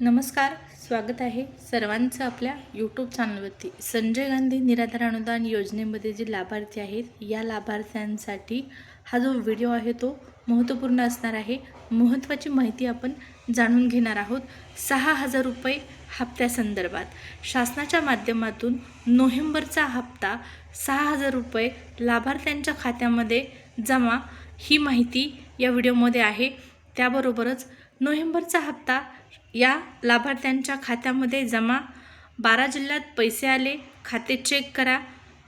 नमस्कार स्वागत आहे सर्वांचं आपल्या यूट्यूब चॅनलवरती संजय गांधी निराधार अनुदान योजनेमध्ये जे लाभार्थी आहेत या लाभार्थ्यांसाठी हा जो व्हिडिओ आहे तो महत्त्वपूर्ण असणार आहे. महत्त्वाची माहिती आपण जाणून घेणार आहोत. सहा हजार रुपये हप्त्यासंदर्भात शासनाच्या माध्यमातून नोव्हेंबरचा हप्ता सहा हजार रुपये लाभार्थ्यांच्या खात्यामध्ये जमा ही माहिती या व्हिडिओमध्ये आहे. त्याबरोबरच नोव्हेंबरचा हप्ता या लाभार्थ्यांच्या खात्यामध्ये जमा. बारा जिल्ह्यात पैसे आले खाते चेक करा.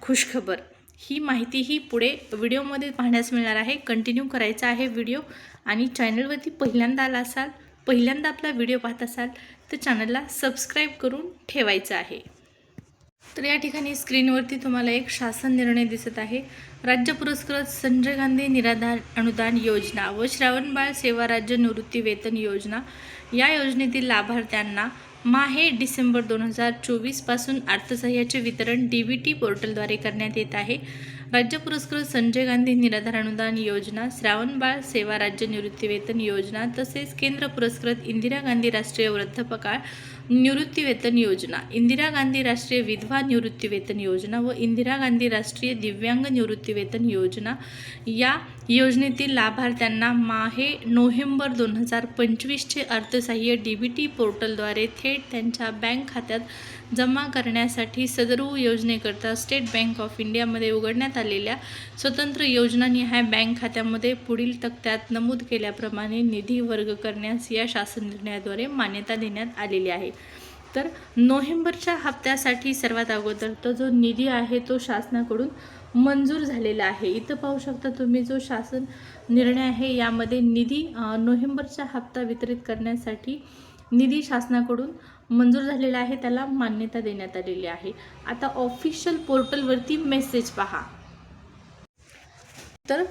खुशखबर. ही माहिती ही पुढे व्हिडिओमध्ये पाहण्यास मिळणार आहे. कंटिन्यू करायचा आहे व्हिडिओ आणि चॅनलवरती पहिल्यांदा आला असाल पहिल्यांदा आपला व्हिडिओ पाहत असाल तर चॅनलला सबस्क्राईब करून ठेवायचं आहे. तर या ठिकाणी स्क्रीनवरती तुम्हाला एक शासन निर्णय दिसत आहे. राज्य पुरस्कृत संजय गांधी निराधार अनुदान योजना व श्रावणबाळ सेवा राज्य निवृत्ती वेतन योजना या योजनेतील लाभार्थ्यांना माहे डिसेंबर दोन हजार चोवीसपासून अर्थसहाय्याचे वितरण डी व्ही टी पोर्टलद्वारे करण्यात येत आहे. राज्य पुरस्कृत संजय गांधी निराधार अनुदान योजना श्रावणबाळ सेवा राज्य निवृत्ती वेतन योजना तसेच केंद्र पुरस्कृत इंदिरा गांधी राष्ट्रीय वृद्धपकाळ निवृत्तीवेतन योजना. इंदिरा गांधी राष्ट्रीय विधवा निवृत्तीवेतन योजना व इंदिरा गांधी राष्ट्रीय दिव्यांग निवृत्तीवेतन योजना या योजनेतील लाभार्थ्यांना माहे नोव्हेंबर दोन हजार पंचवीसचे अर्थसहाय्य डी बी टी पोर्टलद्वारे थेट त्यांच्या बँक खात्यात जमा करण्यासाठी सदरू योजनेकरता स्टेट बँक ऑफ इंडियामध्ये उघडण्यात आलेल्या स्वतंत्र योजनानिहाय बँक खात्यामध्ये पुढील तक्त्यात नमूद केल्याप्रमाणे निधी वर्ग करण्यास या शासन निर्णयाद्वारे मान्यता देण्यात आलेली आहे. तर नोव्हेंबरच्या हप्त्यासाठी सर्वात अगोदर तो जो निधी आहे तो शासनाकडून मंजूर झालेला आहे. इथं पाहू शकता तुम्ही जो शासन निर्णय आहे यामध्ये निधी नोव्हेंबरचा हप्ता वितरित करण्यासाठी निधी शासनाकडून मंजूर झालेला आहे त्याला मान्यता देण्यात आलेली आहे. आता ऑफिशियल पोर्टलवरती मेसेज पहा. तर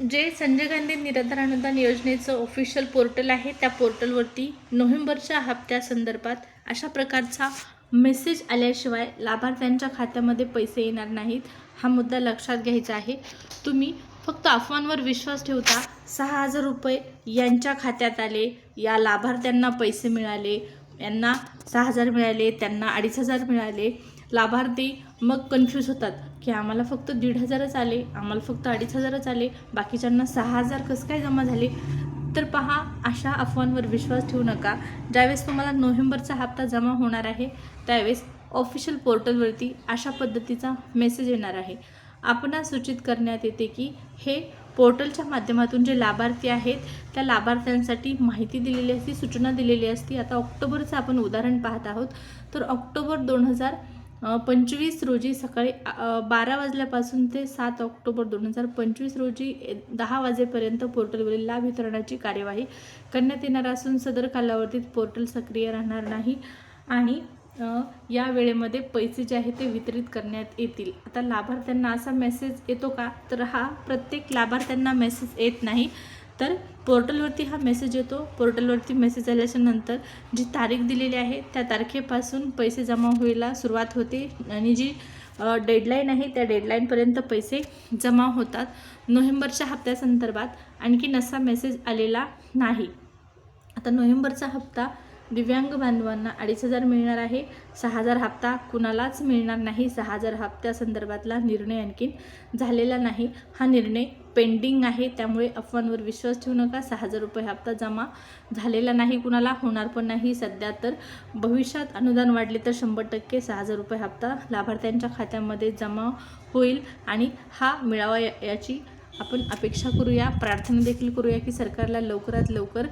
जे संजय गांधी निराधार अनुदान योजनेचं ऑफिशियल पोर्टल आहे त्या पोर्टलवरती नोव्हेंबरच्या हप्त्यासंदर्भात अशा प्रकारचा मेसेज आल्याशिवाय लाभार्थ्यांच्या खात्यामध्ये पैसे येणार नाहीत हा मुद्दा लक्षात घ्यायचा आहे. तुम्ही फक्त अफवांवर विश्वास ठेवता सहा हजार रुपये यांच्या खात्यात आले या लाभार्थ्यांना पैसे मिळाले यांना सहा हजार मिळाले त्यांना अडीच हजार मिळाले लाभार्थी मग कन्फ्यूज होतात की आम्हाला फक्त दीड हजारच आले आम्हाला फक्त अडीच हजारच आले बाकीच्यांना सहा हजार कसं काय जमा झाले? तर पहा अशा अफवांवर विश्वास ठेवू नका. ज्यावेळेस तुम्हाला नोव्हेंबरचा हप्ता जमा होणार आहे त्यावेळेस ऑफिशियल पोर्टलवरती अशा पद्धतीचा मेसेज येणार आहे. आपणास सूचित करण्यात येते की हे पोर्टलच्या माध्यमातून जे लाभार्थी आहेत त्या लाभार्थ्यांसाठी माहिती दिलेली असती सूचना दिलेली असती. आता ऑक्टोबरचं आपण उदाहरण पाहत आहोत. तर ऑक्टोबर दोन हजार पंचवीस रोजी सकाळी बारा वाजल्यापासून ते सात ऑक्टोबर दोन हजार पंचवीस रोजी ए- दहा वाजेपर्यंत पोर्टलवरील लाभ वितरणाची कार्यवाही करण्यात येणार असून सदर कालावधीत पोर्टल सक्रिय राहणार नाही आणि या वेळेमध्ये पैसे जे आहे ते वितरित करण्यात येतील. आता लाभार्थ्यांना असा मेसेज येतो का? तर हा प्रत्येक लाभार्थ्यांना मेसेज येत नाही. तर पोर्टलवरती हा मेसेज येतो. पोर्टलवरती मेसेज आल्याच्यानंतर जी तारीख दिलेली आहे त्या तारखेपासून पैसे जमा व्हायला सुरुवात होते आणि जी डेडलाईन आहे त्या डेडलाईनपर्यंत पैसे जमा होतात. नोव्हेंबरच्या हप्त्यासंदर्भात आणखीन असा मेसेज आलेला नाही. आता नोव्हेंबरचा हप्ता दिव्यांग बांधवांना अडीच हजार मिळणार आहे. सहा हजार हप्ता कुणालाच मिळणार नाही. सहा हजार हप्त्यासंदर्भातला निर्णय आणखीन झालेला नाही. हा निर्णय पेंडिंग आहे. त्यामुळे अफवांवर विश्वास ठेवू नका. सहा हजार रुपये हप्ता जमा झालेला नाही कुणाला होणार पण नाही. सध्या तर भविष्यात अनुदान वाढले तर शंभर टक्के सहा हजार रुपये हप्ता लाभार्थ्यांच्या खात्यामध्ये जमा होईल आणि हा मिळावा या- याची आपण अपेक्षा करूया प्रार्थना देखील करूया की सरकारला लवकरात लवकर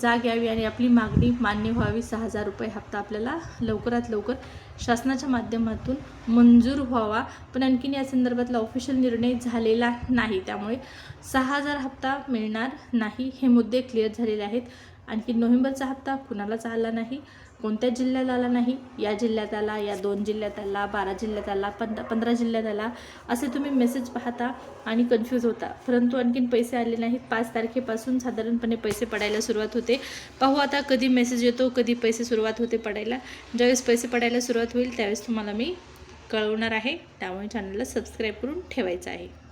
जाग यावी आणि आपली मागणी मान्य व्हावी. सहा हजार रुपये हप्ता आपल्याला लवकरात लवकर शासनाच्या माध्यमातून मंजूर व्हावा. पण आणखीन या संदर्भातला ऑफिशियल निर्णय झालेला नाही. त्यामुळे सहा हजार हप्ता मिळणार नाही हे मुद्दे क्लिअर झालेले आहेत. आणखी नोव्हेंबरचा हप्ता कुणालाच आला नाही. कोणत्या जिल्ह्यात आला नाही? या जिल्ह्यात आला या दोन जिल्ह्यात आला बारा जिल्ह्यात आला पंध पंधरा जिल्ह्यात आला असे तुम्ही मेसेज पाहता आणि कन्फ्यूज होता. परंतु आणखीन पैसे आले नाहीत. पाच तारखेपासून साधारणपणे पैसे पडायला सुरुवात होते. पाहू आता कधी मेसेज येतो कधी पैसे सुरुवात होते पडायला. ज्यावेळेस पैसे पडायला सुरुवात होईल त्यावेळेस तुम्हाला मी कळवणार आहे. त्यामुळे चॅनलला सबस्क्राईब करून ठेवायचं आहे.